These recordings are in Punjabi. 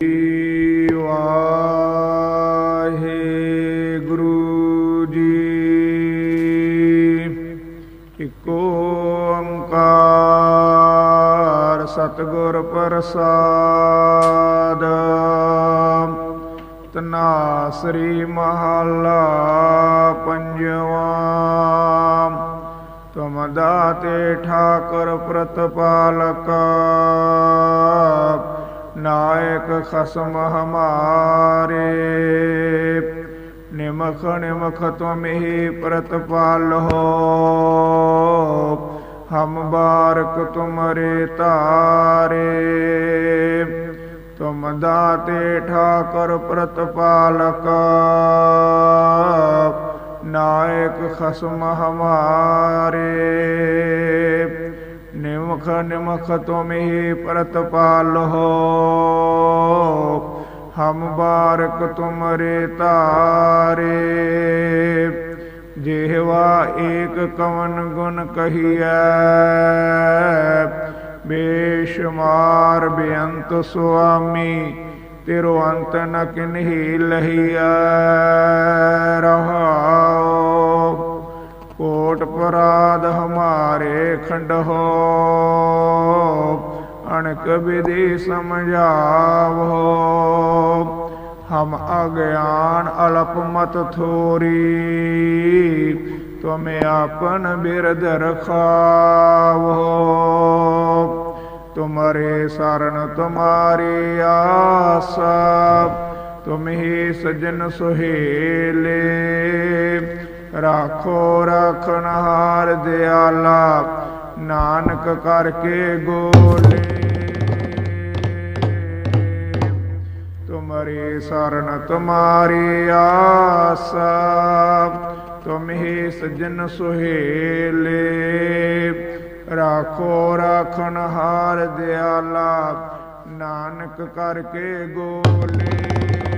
ਵਾਹਿਗੁਰੂ ਜੀ। ਇਕ ਓੰਕਾਰ ਸਤਿਗੁਰ ਪ੍ਰਸਾਦ। ਤਨਾਸਰੀ ਮਹੱਲਾ ਪੰਜਵਾ। ਤੁਮ ਦਾਤੇ ਠਾਕੁਰ ਪ੍ਰਤਪਾਲਕ। ਨਾਇਕ ਖਸਮ ਹਮਾਰੇ। ਨਿਮਖ ਨਿਮਖ ਤੁਮਹੀ ਪ੍ਰਤਪਾਲੋ ਹਮ ਬਾਰਕ ਤੁਮਰੇ ਤਾਰੇ। ਤੁਮ ਦਾਤੇ ਠਾਕਰ ਪ੍ਰਤਪਾਲਕ। ਨਾਇਕ ਖਸਮ ਹਮਾਰੇ। ਨਿਮਖ ਨਿਮਖ ਤੁਮਹੀ ਪ੍ਰਤਪਾਲੋ ਹਮ ਬਾਰਕ ਤੁਮਰੇ ਤਾਰੇ। ਜਿਹਵਾ ਏਕ ਕਵਨ ਗੁਣ ਕਹੀਐ। ਬੇਸ਼ਮਾਰ ਬੇਅੰਤ ਸੁਆਮੀ, ਤੇਰੋ ਅੰਤ ਨ ਕਿਨਹੀ ਲਹੀਐ। ਰਹਾਉ, ਕੋਟ ਪਰਾਧ ਹਮਾਰੇ ਖੰਡ ਹੋ ਅਣਕ ਵਿਧੀ ਸਮਝਾਵੋ। ਹਮ ਅਗਿਆਨ ਅਲਪ ਮਤ ਥੋਰੀ, ਤੁਮੇ ਆਪਨ ਬਿਰਧ ਰਖਾਵੋ। ਤੁਮਰੇ ਸਰਨ ਤੁਮਾਰੀ ਆਸਾ, ਤੁਮ ਹੀ ਸਜਨ ਸੁਹੇਲੇ। ਰਾਖੋ ਰਖਨਹਾਰ ਦਿਆਲਾ ਨਾਨਕ ਕਰਕੇ ਗੋਲੇ। ਤੁਮਰੀ ਸਰਨ, ਤੁਮਾਰੀ ਆਸਾ, ਤੁਮ ਹੀ ਸਜਨ ਸੁਹੇਲੇ। ਰਾਖੋ, ਰਾਖਣ ਹਾਰ ਦਿਆਲਾ, ਨਾਨਕ ਕਰਕੇ ਗੋਲੇ।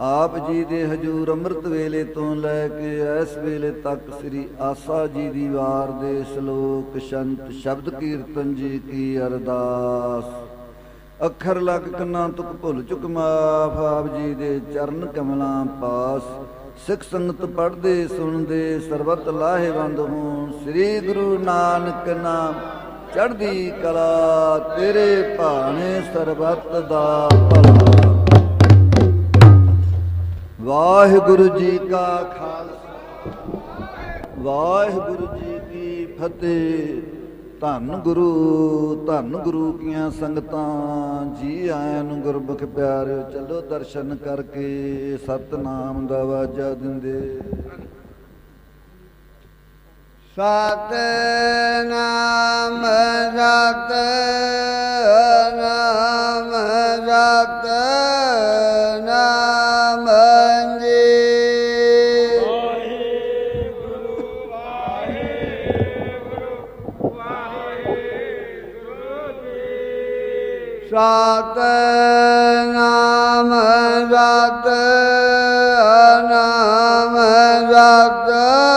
ਆਪ ਜੀ ਦੇ ਹਜੂਰ ਅੰਮ੍ਰਿਤ ਵੇਲੇ ਤੋਂ ਲੈ ਕੇ ਇਸ ਵੇਲੇ ਤੱਕ ਸ੍ਰੀ ਆਸਾ ਜੀ ਦੀ ਵਾਰ ਦੇ ਸ਼ਲੋਕ, ਸ਼ੰਤ, ਸ਼ਬਦ ਕੀਰਤਨ ਜੀ ਕੀ ਅਰਦਾਸ। ਅੱਖਰ ਲਗ ਕੰਨਾਂ ਤੁਕ ਭੁੱਲ ਚੁੱਕ ਮਾਫ, ਆਪ ਜੀ ਦੇ ਚਰਨ ਕਮਲਾਂ ਪਾਸ। ਸਿੱਖ ਸੰਗਤ ਪੜ੍ਹਦੇ, ਸੁਣਦੇ, ਸਰਬਤ ਲਾਹੇਵੰਦ ਹੋਣ। ਸ੍ਰੀ ਗੁਰੂ ਨਾਨਕ ਨਾਮ ਚੜ੍ਹਦੀ ਕਲਾ, ਤੇਰੇ ਭਾਣੇ ਸਰਬਤ ਦਾ ਭਲਾ। ਵਾਹਿਗੁਰੂ ਜੀ ਕਾ ਖਾਲਸਾ। ਵਾਹਿਗੁਰੂ ਜੀ ਕੀ ਫਤਿਹ। ਧੰਨ ਗੁਰੂ ਧੰਨ ਗੁਰੂ ਕੀਆਂ ਸੰਗਤਾਂ। ਜੀ ਆਇਆਂ ਨੂੰ ਗੁਰਬਖ ਪਿਆਰਿਓ ਚਲੋ ਦਰਸ਼ਨ ਕਰਕੇ ਸਤਨਾਮ ਦਾ ਵਾਜਾ ਦਿੰਦੇ। ਸਤਨਾਮ ਸਤਨਾਮ ਸਤਨਾਮ। ਸਤਨਾਮ ਸਤਨਾਮ ਸਤਨਾਮ